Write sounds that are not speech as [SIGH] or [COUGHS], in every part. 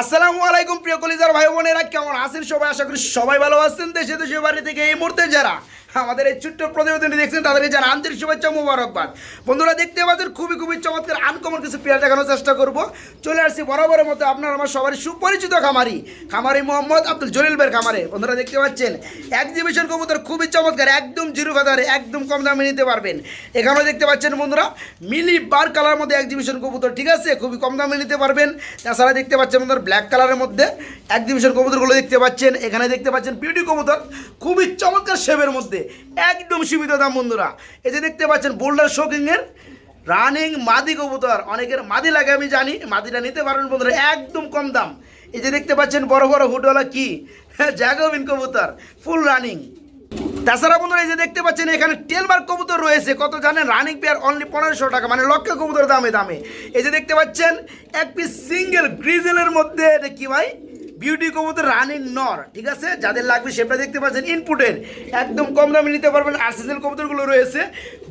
আসসালামু আলাইকুম, প্রিয় কলিজার ভাই বোনেরা, কেমন আছেন সবাই? আশা করি সবাই ভালো আছেন। দেশে দেশে, বাড়ি থেকে এই মুহূর্তে যারা আমাদের এই ছোট্ট প্রতিবেদনটি দেখছেন, তাদেরকে জানা আন্তরিক শুভেচ্ছা মুবারকবাদ। বন্ধুরা, দেখতে পাচ্ছেন, খুবই খুবই চমৎকার আনকমন কিছু পেয়ার দেখানোর চেষ্টা করব। চলে আসছি বরাবরের মতো আপনার, আমার সবারই সুপরিচিত খামারি খামারি মোহাম্মদ আব্দুল জলিল বের খামারে। বন্ধুরা, দেখতে পাচ্ছেন এক্সিবিশন কবুতর খুবই চমৎকার, একদম জিরো ফেদারে একদম কম দামে নিতে পারবেন। এখানেও দেখতে পাচ্ছেন, বন্ধুরা, মিলি বার কালার মধ্যে এক্সিবিশন কবুতর, ঠিক আছে? খুবই কম দামে নিতে পারবেন। তাছাড়া দেখতে পাচ্ছেন, বন্ধুরা ব্ল্যাক কালারের মধ্যে এক্সিবিশন কবুতরগুলো দেখতে পাচ্ছেন। এখানে দেখতে পাচ্ছেন বিউটি কবুতর, খুবই চমৎকার শেপের মধ্যে, একদম সীমিত দাম বন্ধুরা। এই যে দেখতে পাচ্ছেন বোল্ডার শোকিংয়ের রানিং মাদি কবুতর, অনেকের মাদি লাগে আমি জানি, মাদিটা নিতে পারবেন বন্ধুরা, একদম কম দাম। এই যে দেখতে পাচ্ছেন বড় বড় হুডওয়ালা কি? [LAUGHS] জাগোবিন কবুতর ফুল রানিং তাছাড়া বন্ধুরা এই যে দেখতে পাচ্ছেন, এখানে টেলমার্ক কবুতর রয়েছে। কত জানেন? রানিং পেয়ার অনলি পনেরোশো টাকা মানে লক্ষ কবুতর দামে দামে। এই যে দেখতে পাচ্ছেন, এক পিস সিঙ্গেল গ্রিজেলের মধ্যে, এটা কি ভাই? বিউটি কবুতর রানিং নর, ঠিক আছে? যাদের লাগবে সেটা দেখতে পাচ্ছেন ইনপুটের একদম কম দামে নিতে পারবেন, আর সিজন কবুতরগুলো রয়েছে।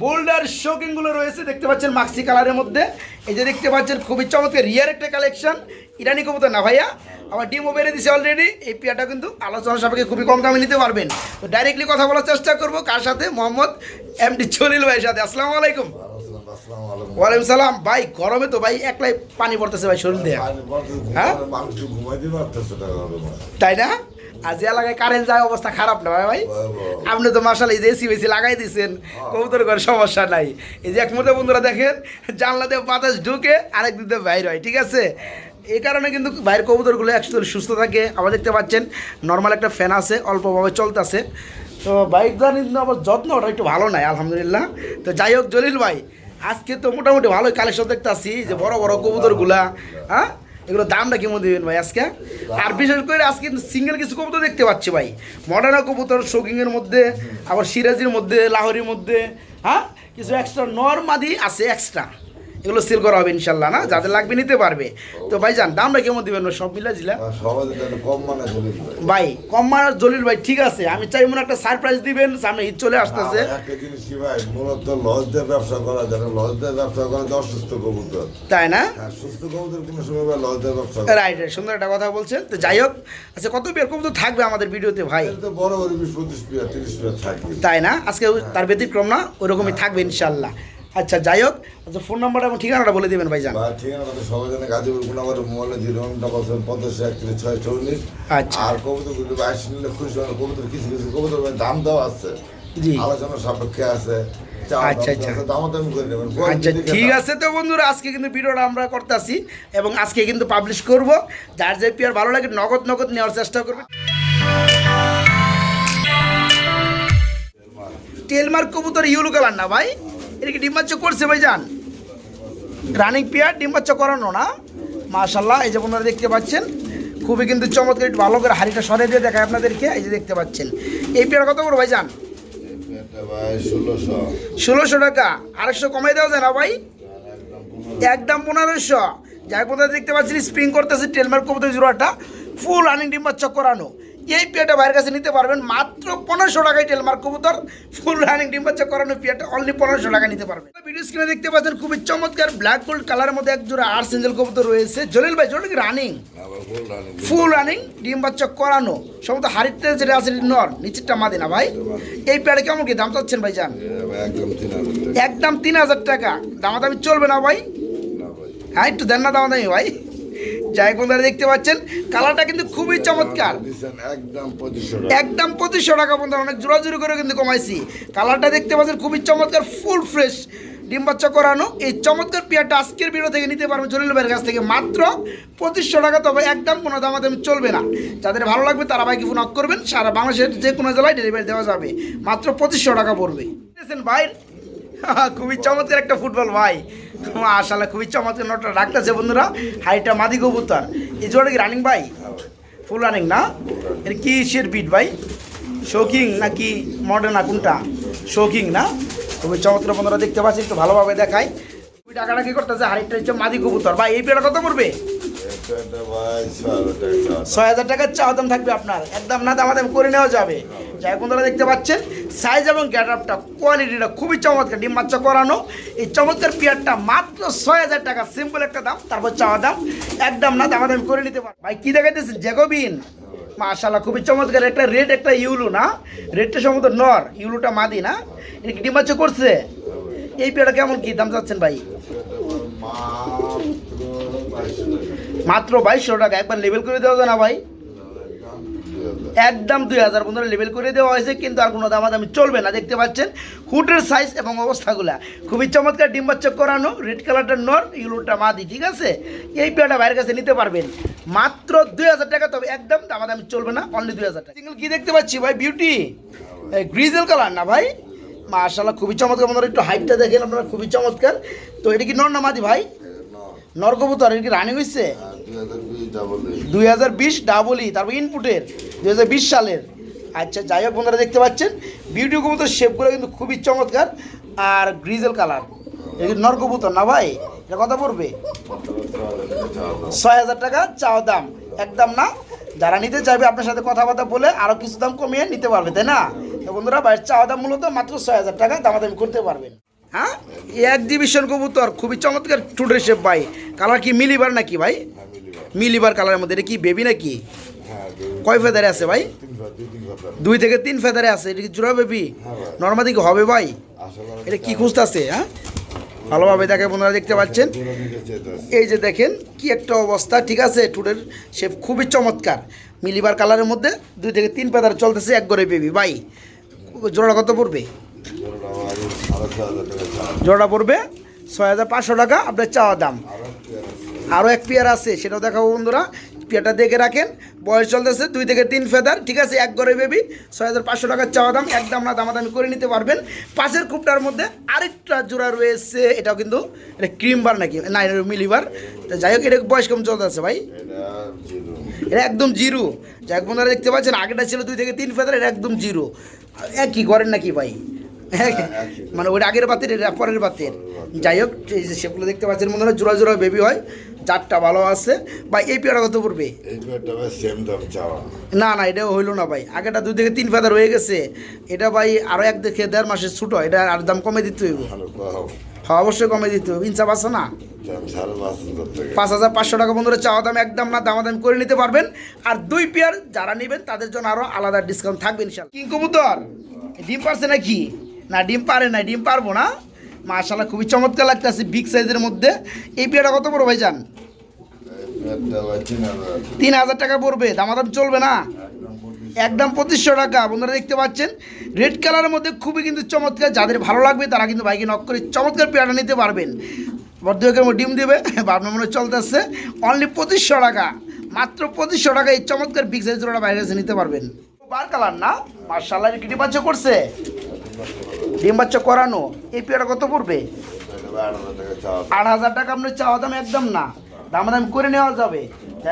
বোল্ডার শোকিংগুলো রয়েছে, দেখতে পাচ্ছেন মাক্সি কালারের মধ্যে। এই যে দেখতে পাচ্ছেন, খুবই চমৎকার রিয়ার একটা কালেকশন ইরানি কবুতর না ভাইয়া আমার ডিমও বেড়ে দিছে অলরেডি এই পেয়ারটা কিন্তু আলোচনা সাপেক্ষে খুবই কম দামে নিতে পারবেন। তো ডাইরেক্টলি কথা বলার চেষ্টা করব কার সাথে? মোহাম্মদ এমডি জলিল ভাইয়ের সাথে। আসসালামু আলাইকুম। ওয়ালাইকুম সালাম। ভাই গরমে তো ভাই একলাই পানি পড়তেছে ভাই শরীর দেয়া। হ্যাঁ? তাই না? আর যে এলাকায় কারেন্ট যায় অবস্থা খারাপ না ভাই? ভাই আপনি তো মাসাল এই যে এসি বেসি লাগাই দিয়েছেন কবুতর করে সমস্যা নাই। এই যে এক মুহূর্তে বন্ধুরা দেখেন জানলা দিয়ে বাতাস ঢুকে আরেক দিয়ে বাইর হয় ঠিক আছে? এই কারণে কিন্তু বাইরের কবুতরগুলো একচুয়ালি সুস্থ থাকে। আবার দেখতে পাচ্ছেন নর্মাল একটা ফ্যান আছে, অল্পভাবে চলতেছে। তো বাইক জানি কিন্তু আবার যত্ন ওটা একটু ভালো নাই, আলহামদুলিল্লাহ। তো যাই হোক, জলিল ভাই, আজকে তো মোটামুটি ভালোই কালেকশন দেখতে আসছি যে বড় বড় কবুতরগুলা হ্যাঁ? এগুলো দামটা কেমন দেবেন ভাই আজকে? আর বিশেষ করে আজকে সিঙ্গেল কিছু কবুতর দেখতে পাচ্ছি ভাই। মডার্ন কবুতর শোকিংয়ের মধ্যে, আবার সিরাজির মধ্যে, লাহোরির মধ্যে হ্যাঁ? কিছু এক্সট্রা নর্মাদি আছে এক্সট্রা এগুলো সেল করা হবে ইনশাল্লাহ না? যাদের লাগবে নিতে পারবে। তো ভাই যান দামটা কেমন দিবেন সব মিলা জিলা কম মানে ভাই। কম মানার জলিল ভাই ঠিক আছে। আমি চাই মনে একটা সারপ্রাইজ দিবেন সামনে ঈদ চলে আসতেছে। মূলত লস দিয়ে ব্যবসা করা লস দিয়ে ব্যবসা করা অসুস্থ কবুতর। তাই না? হ্যাঁ, সুস্থ কবুতর কোনো সময় ভাই লস দিয়ে ব্যবসা। রাইট রাইট সুন্দর একটা কথা বলছেন। তো যাই হোক আচ্ছা কত বিয়ার কবুতর থাকবে আমাদের ভিডিওতে ভাই? তো বড় বড় বিশ পঁচিশ তিরিশ থাকবে। তাই না? আজকে তার ব্যতিক্রম না ওরকমই থাকবে ইনশাল্লাহ। আচ্ছা যাই হোক আচ্ছা ফোন নাম্বারটা এবং ঠিকানাটা বলে দিবেন ভাইজান। বা ঠিকানা আমাদের সবাই জানে গাজীপুর গুণাগর মোবাইলে জিরো ডবল সেভেন পঞ্চাশ একত্রিশ ছয় চল্লিশ। আচ্ছা। আর কবুতরগুলো বাইশ নিলে খুশি হয় কবুতর কিছু কিছু কবুতর দাম দেওয়া আছে। জি। আলোচনা সাপেক্ষে আছে। আচ্ছা, আচ্ছা। আচ্ছা ঠিক আছে তো বন্ধুরা আজকে কিন্তু ভিডিওটা আমরা করতেছি এবং আজকে কিন্তু পাবলিশ করব। যার যে পেয়ার ভালো লাগে নগদ নগদ নেওয়ার চেষ্টা করবে টেলমার্ক কবুতর ইউলো কালার না ভাই? এটা কি ডিম বাচ্চা করছে ভাই যান রানিং পেয়ার ডিম বাচ্চা করানো না। মাশাল্লাহ এই যে আপনারা দেখতে পাচ্ছেন খুবই কিন্তু চমৎকার একটু ভালো করে হাড়িটা সরে দিয়ে দেখায় আপনাদেরকে এই যে দেখতে পাচ্ছেন। এই পেয়ার কত ভাই যান ষোলোশো টাকা। আরেকশো কমাই দেওয়া যায় না ভাই? একদম পনেরোশো। যাই কোথায় দেখতে পাচ্ছেন স্প্রিং করতেছে টেলমার্ক কবুতর জোড়াটা। ফুল রানিং ডিম্বার চক করানো। এই পেয়ারটা বাইরের কাছে নিতে পারবেন। মাত্র পনেরোশো টাকায় টেলমার্ক কবুতর। ফুল রানিং ডিম্বার চক করানো পেয়ারটা অনলি পনেরোশো টাকা নিতে পারবেন। ভিডিও স্ক্রিনে দেখতে পাচ্ছেন খুবই চমৎকার ব্ল্যাক গোল্ড কালারের মধ্যে এক জোড়া আর সিঙ্গেল কবুতর রয়েছে। জলিল ভাই জলিল রানিং ফুল রানিং ডিম বাচ্চা। করানো। সমস্ত হাড়িতে যেটা আছে নর নিচেরটা মাদি না ভাই এই পেয়ারে কেমন কি দাম চাচ্ছেন ভাই যান একদম তিন হাজার টাকা। দামাদামি চলবে না ভাই? না ভাই। হ্যাঁ একটু দেন না দামাদামি ভাই। যাই বন্ধুরা দেখতে পাচ্ছেন। কালারটা কিন্তু খুবই চমৎকার। একদম পঁচিশশো টাকা। বন্ধু অনেক জোরাজুরি করে কিন্তু কমাইছি। কালারটা দেখতে পাচ্ছেন খুবই চমৎকার ফুল ফ্রেশ ডিম বাচ্চা করানো। এই চমৎকার পেয়ারটা আজকের ভিডিও থেকে নিতে পারবেন জলিল ভাইয়ের কাছ থেকে মাত্র পঁচিশশো টাকা তবে একদম কোনো দামাদামি চলবে না। যাদের ভালো লাগবে তারা বাইকে ফোন অফ করবেন সারা বাংলাদেশের যে কোনো জেলায় ডেলিভারি দেওয়া যাবে। মাত্র পঁচিশশো টাকা পড়বে। ভাই [LAUGHS] খুবই চমৎকার একটা ফুটবল ভাই। আসলে খুবই চমৎকার নটা রাখতেছে বন্ধুরা। হাইটা মাদি কবুতর। এই জোড়া কি রানিং ভাই? ফুল রানিং না? এর কি শের বিট ভাই? শোকিং নাকি মডার্ন না কোনটা? শোকিং না? খুবই চমৎকার বন্ধুরা দেখতে পাচ্ছি একটু ভালোভাবে দেখাই। ওই টাকাটা কি করতেছে হাড়িটা হচ্ছে মাদি কবুতর। ভাই এই পেয়ারা কত পড়বে? ছয় হাজার দাম। টাকার চাওয়া দাম থাকবে আপনার। একদম না দামাদাম করে নেওয়া যাবে। যাই বন্ধুরা, দেখতে পাচ্ছেন? সাইজ এবং গ্যাট আপটা কোয়ালিটিটা খুবই চমৎকার। ডিম বাচ্চা করানো। এই চমৎকার পেয়ারটা মাত্র ছয় হাজার টাকা। সিম্পল একটা দাম, তারপর চাওয়া দাম। একদম না, দামাদামি করে নিতে পারে। ভাই, কি দেখাইতেছেন? জ্যাকোবিন। মাশাল্লাহ খুবই চমৎকার। একটা রেড একটা ইউলু, না? রেডটা সম্ভবত নর, ইউলুটা মাদি, না? এটা ডিম বাচ্চা করছে? এই পেয়ারটা কেমন কি দাম চাচ্ছেন ভাই। মাত্র বাইশশো টাকা। একবার লেবেল করে দেওয়া যায় না ভাই। একদম দুই হাজার। পনেরো লেভেল করে দেওয়া হয়েছে কিন্তু আর কোনো দামাদামি চলবে না। দেখতে পাচ্ছেন হুটের সাইজ এবং অবস্থাগুলা। খুবই চমৎকার ডিম বাচ্চা করানো রেড কালারটা নর ইউলোটা মাদি ঠিক আছে? এই পেয়ারটা বাইরের কাছে নিতে পারবেন। মাত্র দুই হাজার টাকা তবে একদম দামাদামি চলবে না অনলি দুই হাজার টাকা। সিঙ্গেল কি দেখতে পাচ্ছি ভাই? বিউটি গ্রিজেল কালার না ভাই? মাশাল্লাহ খুবই চমৎকার। আপনারা একটু হাইটটা দেখেন আপনারা খুবই চমৎকার। তো এটা কি নর না মাদি ভাই? নয়। নর। কবুতর এটা কি রানি হয়েছে আর দুই হাজার বিশ ডাবল হাজার বিশ ডাবলই তারপর ইনপুটের দুই হাজার বিশ সালের। আচ্ছা যাই হোক বন্ধুরা, দেখতে পাচ্ছেন বিউটি কবুতর শেপগুলো কিন্তু খুবই চমৎকার। আর গ্রিজেল কালার এটা নর কবুতর না ভাই? এটা কথা পড়বে? ছয় হাজার টাকা হাজার দাম। দাম একদম না? যারা নিতে চাইবে আপনার সাথে কথাবার্তা বলে আরও কিছু দাম কমিয়ে নিতে পারবে, তাই না? তো বন্ধুরা বাইরের চাওয়া দাম মূলত মাত্র ছয় হাজার টাকা, দামাদামি করতে পারবেন। হ্যাঁ? এক্সিবিশন কবুতর, খুবই চমৎকার টুডের শেপ ভাই। কালার কি মিলিবার নাকি, ভাই? মিলিবার। কালারের মধ্যে এটা কি বেবি নাকি হ্যাঁ, কয় ফেদারে আছে ভাই দুই থেকে তিন ফেদারে আছে এটা কি জোড়া বেবি হ্যাঁ ভাই। নর্মাদি কি হবে ভাই এটা কি। খুঁজতেছে হ্যাঁ ভালোভাবে দেখে আপনারা দেখতে পাচ্ছেন। এই যে দেখেন কি একটা অবস্থা ঠিক আছে টুডের সে খুবই চমৎকার মিলিবার কালারের মধ্যে দুই থেকে তিন ফেদার চলতেছে এক করে বেবি ভাই জোড়া কত পড়বে। জোড়া পড়বে ছয় হাজার পাঁচশো টাকা আপনার চাওয়া দাম। আরও এক পেয়ার আছে সেটাও দেখাবো বন্ধুরা। পেয়ারটা দেখে রাখেন বয়স চলতেছে দুই থেকে তিন ফেদার ঠিক আছে? এক গড়ে বেবি ছয় হাজার পাঁচশো টাকার চাওয়া দাম একদম না দামাদামি করে নিতে পারবেন। পাশের খুবটার মধ্যে আরেকটা জোড়া রয়েছে এটাও কিন্তু এটা ক্রিম বার নাকি? না এটা মিলিবার তো যাই হোক এটা বয়স কম চলতেছে ভাই? এটা এটা একদম জিরো। যাই হোক বন্ধুরা দেখতে পাচ্ছেন আগেটা ছিল দুই থেকে তিন ফেদার এটা একদম জিরো। একই করেন নাকি ভাই? মানে ওইটা আগের বাতের এটা পরের বাতের। যাই হোক এই যে সেগুলো দেখতে পাচ্ছেন বন্ধুরা জোড়া জোড়া বেবি হয় চারটা ভালো আছে। বা এই পেয়ারা কত পড়বে। না না এটা হইল না ভাই। আগেটা দুই থেকে তিন ফেদার হয়ে গেছে। এটা ভাই আরও এক দেখে দেড় মাসের ছুটো এটা আর দাম কমে দিতে হইব। হ্যাঁ অবশ্যই কমে দিতে হবে ইনসাফ আছে না? পাঁচ হাজার পাঁচশো টাকা বন্ধুরা চাওয়া দাম একদম না দামাদাম করে নিতে পারবেন। আর দুই পেয়ার যারা নেবেন তাদের জন্য আরও আলাদা ডিসকাউন্ট থাকবে ইনশাল কিং কবুতর ডিম পারছে নাকি? না ডিম পারে না ডিম পারব না। মাশাল্লাহ খুবই চমৎকার লাগতেছে বিগ সাইজের মধ্যে। এই পেয়ারটা কত বড় ভাই যান তিন হাজার। টাকা পড়বে দামাদাম চলবে না? একদম পঁচিশশো। টাকা বন্ধুরা দেখতে পাচ্ছেন। রেড কালারের মধ্যে খুবই কিন্তু চমৎকার যাদের ভালো লাগবে তারা কিন্তু বাইকে নক করে চমৎকার পেয়ারটা নিতে পারবেন। বর্ধকের ডিম দেবে আপনার [LAUGHS] মনে চলতেছে। অনলি পঁচিশশো টাকা মাত্র পঁচিশশো টাকা এই চমৎকার বিগ সাইজ বাইরে নিতে পারবেন। বার কালার না মার্শাল্লাহ কি ডিম বাচ্চা করছে। ডিম বাচ্চা করানো, এই পেয়ারটা কত পড়বে? আট হাজার টাকা দাম। আপনার চাওয়া দাম একদম না। দামাদাম করে নেওয়া যাবে।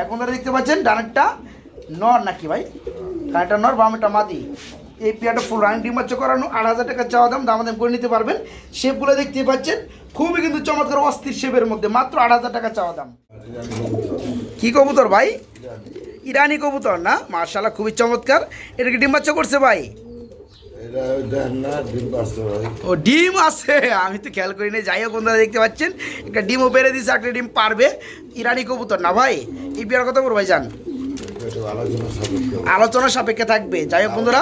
এখন তারা দেখতে পাচ্ছেন, ডানেরটা নর নাকি ভাই? ডানেরটা নর, বামেরটা মাদি। এই পেয়ারটা ফুল রানিং ডিম বাচ্চা করানো, আট হাজার টাকা চাওয়া দাম, দামাদাম করে নিতে পারবেন। শেপগুলো দেখতে পাচ্ছেন, খুবই কিন্তু চমৎকার অস্থির শেপের মধ্যে, মাত্র আট হাজার টাকা চাওয়া দাম। কি কবুতর ভাই? ইরানি কবুতর না? মার্শাল্লাহ খুবই চমৎকার। এটা কি ডিম বাচ্চা করছে ভাই? ও ডিম আছে। আমি তো খেয়াল করি নাই। যাই হোক বন্ধুরা দেখতে পাচ্ছেন একটা ডিমও বেড়ে দিচ্ছে একটা ডিম পারবে। ইরানি কবুতর না ভাই? এই বিয়ার কথা বলব ভাই যান আলোচনা সাপেক্ষে থাকবে। যাই হোক বন্ধুরা।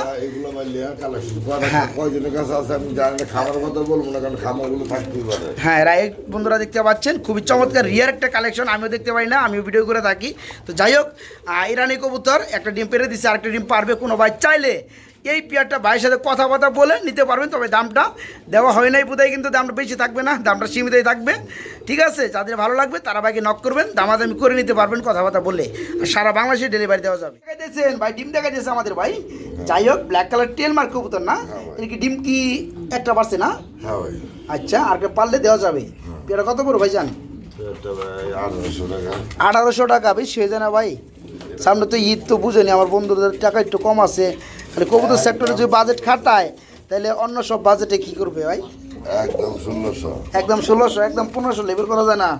করা হ্যাঁ। না না পারে। হ্যাঁ রাইট বন্ধুরা দেখতে পাচ্ছেন খুবই চমৎকার রিয়ার একটা কালেকশন আমিও দেখতে পাই না আমিও ভিডিও করে থাকি। তো যাই হোক ইরানি কবুতর একটা ডিম পেরে দিচ্ছে আরেকটা ডিম পারবে কোনো ভাই। চাইলে এই পেয়ারটা ভাইয়ের সাথে কথাবার্তা বলে নিতে পারবেন তবে দামটা দেওয়া হয় নাই বোধহয় কিন্তু দামটা বেশি থাকবে না দামটা সীমিতই থাকবে। ঠিক আছে যাদের ভালো লাগবে তারা ভাইকে নক করবেন দামাদামি করে নিতে পারবেন কথাবার্তা বলে আর সারা বাংলাদেশে ডেলিভারি দেওয়া যাবে। দেখাইতেছেন ভাই ডিম দেখা দিয়েছে আমাদের ভাই। যাই হোক ব্ল্যাক কালার টেল মার্ক কবুতর না? হ্যাঁ এর কি ডিম কি একটা পারছে না? হ্যাঁ আচ্ছা আর পারলে দেওয়া যাবে। পেয়ারা কত বড় ভাই জান আঠারোশো টাকা। আঠারোশো টাকা বেশি হয়ে যায় না ভাই? সামনে তো ঈদ তো বুঝেনি আমার বন্ধুদের টাকা একটু কম আছে। খালি কবুতর সেক্টরে যদি বাজেট খাটায় তাহলে অন্য সব বাজেটে কি করবে ভাই? একদম ষোলোশো। একদম ষোলোশো একদম পনেরোশো লেবেল করা যায় না?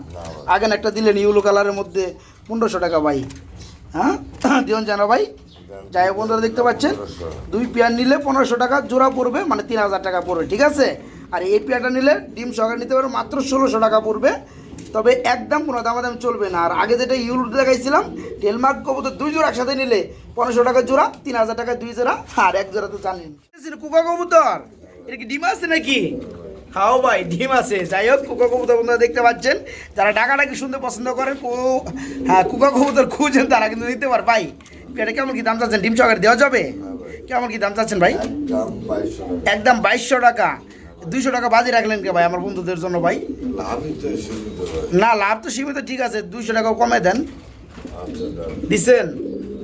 আগে একটা দিলেন ইউলো কালারের মধ্যে পনেরোশো টাকা ভাই। হ্যাঁ? [COUGHS] দিন জানো ভাই? যাই হোক বন্ধুরা দেখতে পাচ্ছেন? দুই পেয়ার নিলে পনেরোশো টাকা জোড়া পড়বে মানে তিন হাজার টাকা পড়বে ঠিক আছে? আর এই পেয়ারটা নিলে ডিম সহকারে নিতে পারবে মাত্র ষোলোশো টাকা পড়বে। তবে একদম কোনো দামাদাম চলবে না। আর আগে যেটা ইউলো দেখাইছিলাম টেলমার্ক কবুতর দুই জোড়া একসাথে নিলে পনেরোশো টাকা জোড়া, তিন হাজার টাকা দুই জোড়া, আর এক জোড়া তো জানেন। কুকা কবুতর। এটা কি ডিম আছে নাকি? হাও ভাই, ডিম আছে। যাই হোক, কুকা কবুতর বন্ধুরা দেখতে পাচ্ছেন। যারা ডাকাডাকি শুনতে পছন্দ করেন হ্যাঁ কুকা কবুতর খুঁজেন, তারা কিন্তু নিতে পার। ভাই, এটা কেমন কি দাম চাচ্ছেন? ডিম সহকারে দেওয়া যাবে? কেমন কি দাম চাচ্ছেন ভাই? একদম বাইশশো টাকা। দুইশো টাকা বাজি রাখলেন কে ভাই আমার বন্ধুদের জন্য ভাই? না লাভ তো সীমিত ঠিক আছে দুইশো টাকা কমে দেন। আচ্ছা দাম। দিছেন?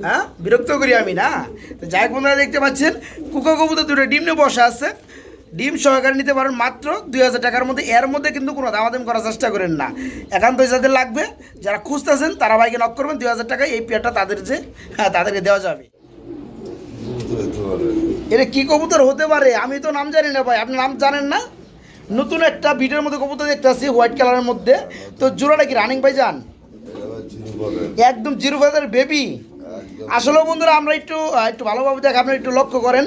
হ্যাঁ? বিরক্ত করি আমি না? তো যাই বন্ধুরা দেখতে পাচ্ছেন কুকা কবুতর দুটো ডিম নিয়ে বসা আছে। ডিম সহকারে নিতে পারেন মাত্র দুই হাজার টাকার মধ্যে। এর মধ্যে কিন্তু কোনো দামাদাম করার চেষ্টা করেন না। একান্ত যাদের লাগবে যারা খুঁজতেছেন তারা ভাইকে নক করবেন। দুই হাজার টাকায় এই পেয়ারটা তাদের যে হ্যাঁ তাদেরকে দেওয়া যাবে। কবুতর হতে পারে এটা কি কবুতর হতে পারে? আমি তো নাম জানি না ভাই। আপনি নাম জানেন না? নতুন একটা ভিডিওর মধ্যে কবুতর দেখতে আসছি হোয়াইট কালারের মধ্যে। তো জোড়াটা কি রানিং ভাই যান একদম জিরো ফাদার বেবি আসলে বন্ধুরা আমরা একটু একটু ভালোভাবে দেখ আপনারা একটু লক্ষ্য করেন।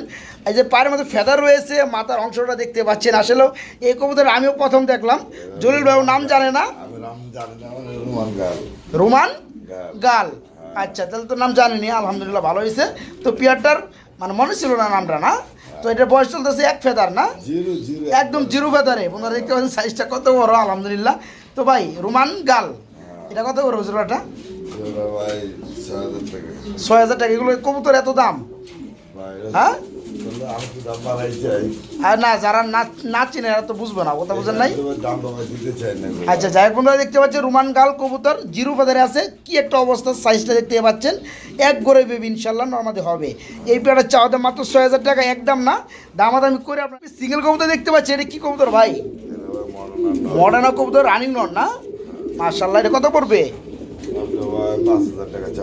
এই যে পায়ের মধ্যে ফেদার রয়েছে মাথার অংশটা দেখতে পাচ্ছেন। আসলেও এই কবুতর আমিও প্রথম দেখলাম। জলিল বাবু নাম জানে না? আমি নাম জানি না আমার রুমান। গাল। আচ্ছা তাহলে তো নাম জানিনি আলহামদুলিল্লাহ ভালো হয়েছে। তো পিয়ারটার মানে মনে ছিল না নামটা না? তো এটা বয়স চলতেছে এক ফেদার না? একদম জিরো ফেদারে। বন্ধুরা দেখতে পাচ্ছেন সাইজটা কত বড় আলহামদুলিল্লাহ। তো ভাই রোমান গাল এটা কত বড় জোড়াটা এটা? ছয় হাজার টাকা। ছয় হাজার টাকা। এগুলো কবুতর এত দাম? হ্যাঁ? আর না যারা নাচ নাচ চিনে এরা তো বুঝবে না কথা বুঝেন নাই? না। আচ্ছা যাই হোক বন্ধুরা দেখতে পাচ্ছেন রুমান গাল কবুতর জিরো ফেদারে আছে। কি একটা অবস্থা সাইজটা দেখতে পাচ্ছেন। এক গড়ে বেবি ইনশাল্লাহ নর্মাদি হবে। এই পেয়ারটা চাওয়া দাম মাত্র ছয় হাজার টাকা একদম না। দামাদামি করে আপনার সিঙ্গেল কবুতর দেখতে পাচ্ছেন? এটা কি কবুতর ভাই? মডার্না কবুতর রানিং নট না? মার্শাল্লাহ এটা কত পড়বে?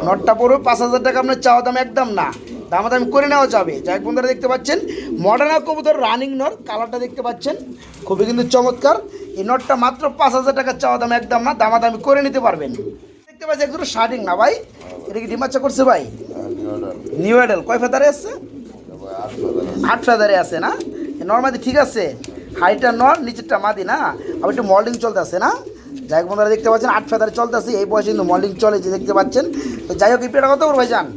নটটা পড়বে পাঁচ হাজার টাকা আপনার চাওয়া দাম একদম না। দামাদামি করে নেওয়া যাবে। যাই বন্ধুরা, দেখতে পাচ্ছেন মডার্না কবুতর রানিং নর কালারটা দেখতে পাচ্ছেন, খুবই কিন্তু চমৎকার। এই নটটা মাত্র পাঁচ হাজার টাকা চাওয়া দাম, একদম না, দামাদামি করে নিতে পারবেন। দেখতে পাচ্ছি একদম শার্টিং না ভাই, এটা কি ডিমাচ্ছা করছে ভাই? নিউ এডেল কয় ফেদারে আছে? আট ফেদারে আছে না? নর্মাদি ঠিক আছে হাইটা নর নিচেরটা মাদি না? আবার একটু মল্ডিং চলতে আছে না? যাই হোক বন্ধুরা, দেখতে পাচ্ছেন, আট ফেদারে চলতেছে, এই বয়সে কিন্তু মল্ডিং চলে যে দেখতে পাচ্ছেন। তো যাই হোক, এই পেটা কত করে ভাই যান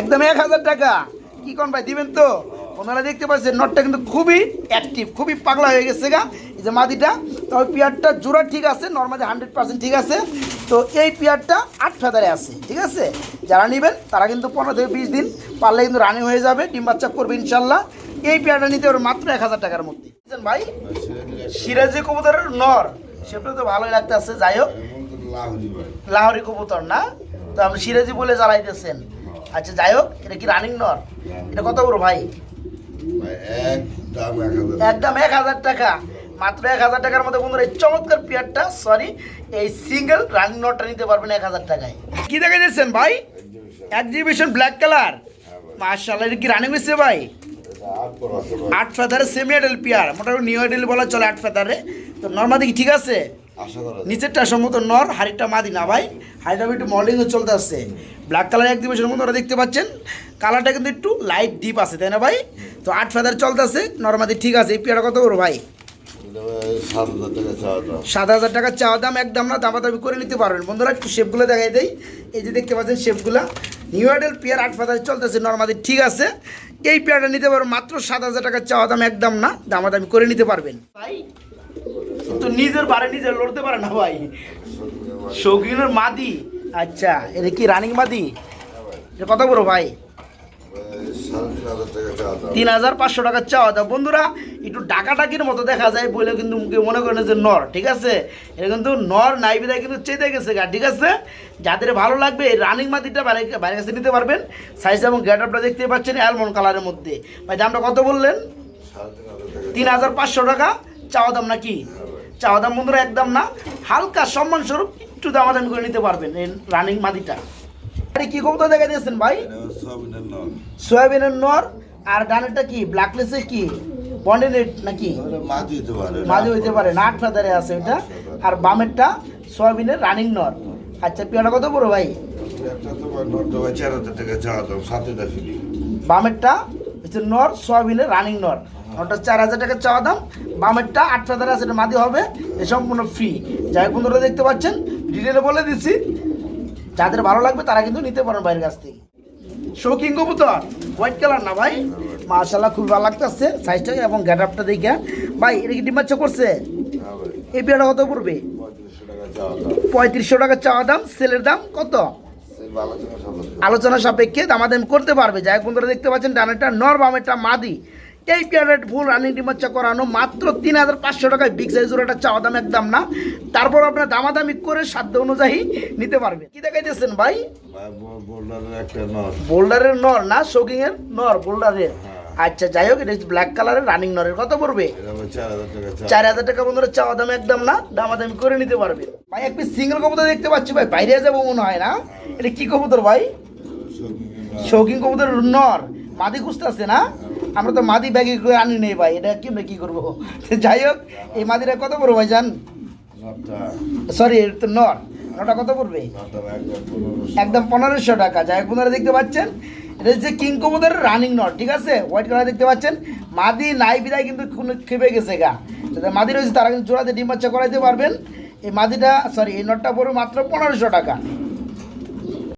একদম এক হাজার। টাকা। কি কোন ভাই দিবেন তো? ওনারা দেখতে পাচ্ছেন নটটা কিন্তু খুবই অ্যাক্টিভ খুবই পাগলা হয়ে গেছে গা। এই যে মাদিটা তবে পেয়ারটা জোড়া ঠিক আছে নর্মালি হান্ড্রেড পার্সেন্ট ঠিক আছে। তো এই পেয়ারটা আট ফেদারে আছে ঠিক আছে? যারা নেবেন তারা কিন্তু পনেরো থেকে বিশ দিন পারলে কিন্তু রানিং হয়ে যাবে ডিম বাচ্চা করবে ইনশাল্লাহ। এই পেয়ারটা নিতে ওর মাত্র এক হাজার টাকার মধ্যে। ভাই? সিরাজি কবুতরের নর সেটা তো ভালোই লাগতে আছে যাই হোক। লাহোরি কবুতর না? তো আপনি সিরাজি বলে জ্বালাইতেছেন। আচ্ছা যাই হোক এটা কি রানিং নর? এটা কত বড় ভাই। একদম এক হাজার। টাকা। মাত্র এক হাজার টাকার মধ্যে বন্ধুরা এই চমৎকার পেয়ারটা সরি এই সিঙ্গেল রানিং নটটা নিতে পারবেন এক হাজার টাকায়। কি দেখা যাচ্ছেন ভাই। এক্সিবিশন ব্ল্যাক কালার মার্শাল্লাহ এটা কি রানিং হয়েছে ভাই? আট ফেদারে সেমি এডেল পেয়ার মোটামুটি নিউ এডেল বলা চলে আট ফেদারে তো নর্মাদি কি ঠিক আছে। নিচেরটা সম্ভবত নর হাড়িটা মাদি না ভাই। হাড়িটা একটু মডেলিংও চলতে আসছে। ব্ল্যাক কালার এক দিবসের মধ্যে ওরা দেখতে পাচ্ছেন। কালারটা কিন্তু একটু লাইট ডিপ আছে তাই না ভাই? তো আট ফেদার চলতেছে নর্মাদি ঠিক আছে। এই পেয়ারটা কত করো ভাই? সাত হাজার টাকা চাওয়া দাম। দাম একদম না দামাদামি করে নিতে পারবেন। বন্ধুরা একটু শেপগুলো দেখাই দেই। এই যে দেখতে পাচ্ছেন শেপগুলো নিউ আইডেল পেয়ার আট ফেদার চলতেছে নর্মাদি ঠিক আছে। এই পেয়ারটা নিতে পারবেন মাত্র সাত হাজার টাকা চাওয়া দাম একদম না দামাদামি করে নিতে পারবেন। ভাই তো নিজের বাড়ি নিজে লড়তে পারে না ভাই। শৌখিনের মাদি। আচ্ছা এটা কি রানিং মাদি? এটা কত বড় ভাই? তিন হাজার পাঁচশো টাকা চাওয়া। দাও বন্ধুরা, একটু ডাকাডাকির মতো দেখা যায় বলে কিন্তু মনে করেন যে নর, ঠিক আছে? এটা কিন্তু নর নাই বিদায় কিন্তু চেতে গেছে গা, ঠিক আছে? যাদের ভালো লাগবে রানিং মাটিটা বাইরে কাছে নিতে পারবেন। সাইজ এবং গেট আপটা দেখতে পাচ্ছেন অ্যালমন্ড কালারের মধ্যে। ভাই, দামটা কত বললেন? তিন হাজার পাঁচশো টাকা। চাওয়া দাম নাকি? চাওয়া দাম বন্ধুরা একদম না হালকা সম্মানস্বরূপ একটু দামা দামাদামি করে নিতে পারবেন এই রানিং মাদিটা। আরে কি কবুতর দেখা দিয়েছেন ভাই। সয়াবিনের নর। আর ডানেরটা কি ব্ল্যাকলেসে কি? বন্ডে নেট নাকি? মাঝি পারে মাঝে হইতে পারে না আট ফেদারে আছে ওইটা আর বামেরটা সোয়াবিনের রানিং নর। আচ্ছা পেয়ারা কত বড় ভাই? দাম বামেরটা হচ্ছে নর সোয়াবিনের রানিং নর। ওটা চার হাজার টাকা চাওয়া দাম বামেরটা আট ফেদারে আছে এটা মাদি হবে এ সম্পূর্ণ ফ্রি যাই বন্ধুরা দেখতে পাচ্ছেন ডিটেলে বলে দিচ্ছি যাদের ভালো লাগবে তারা কিন্তু নিতে পারেন বাইরের কাছ থেকে। শৌখিন কবুতর হোয়াইট কালার না ভাই। মাশাল্লাহ খুব ভালো লাগতেছে সাইজটা এবং গ্যাট আপটা দেখে। ভাই এটা কি ডিমাচ্ছা করছে? হ্যাঁ এই পেয়ারটা কত পড়বে? পঁয়ত্রিশশো টাকা চাওয়া দাম পঁয়ত্রিশশো টাকা চাওয়া দাম। সেলের দাম কত আলোচনা সাপেক্ষে দামাদাম করতে পারবে। যাই বন্ধুরা দেখতে পাচ্ছেন ডানেরটা নর বামেরটা মাদি। এই পেয়ারের ফুল রানিং ডিমাচ্চা করানো মাত্র তিন হাজার পাঁচশো টাকায় বিগ সাইজ ওটা চাওয়া দাম একদম না। তারপর আপনার দামাদামি করে সাধ্য অনুযায়ী নিতে পারবে কি দেখাইতেছেন ভাই? বোল্ডারের নর। না শোকিং এর নর বোল্ডারের? হ্যাঁ। আচ্ছা যাই হোক এটা ব্ল্যাক কালারের রানিং নরের কত পড়বে? চার হাজার টাকা বন্ধুরা চাওয়া দাম একদম না দামাদামি করে নিতে পারবে ভাই এক পিস সিঙ্গেল কবুতর দেখতে পাচ্ছি ভাই বাইরে যাব মনে হয় না। এটা কি কবুতর ভাই? শৌখিন কবুতর। নর। মাদি খুঁজতে আছে না আমরা তো মাদি ব্যাগে করে আনি নেই ভাই এটা কি কি করব? যাই হোক এই মাদিটা কত পড়বে ভাই জান? সরি এটা তো নর। নটা কত পড়বে? একদম পনেরোশো। টাকা। যাই হোক বন্ধুরা দেখতে পাচ্ছেন? এটা হচ্ছে কিং কবুতরের রানিং নট ঠিক আছে? হোয়াইট কালার দেখতে পাচ্ছেন? মাদি নাই বিদায় কিন্তু কোনো খেপে গেছে গা। যাদের মাদি রয়েছে তারা কিন্তু জোড়াতে ডিম বাচ্চা করাইতে পারবেন। এই মাদিটা সরি এই নটটা পড়বে মাত্র পনেরোশো টাকা।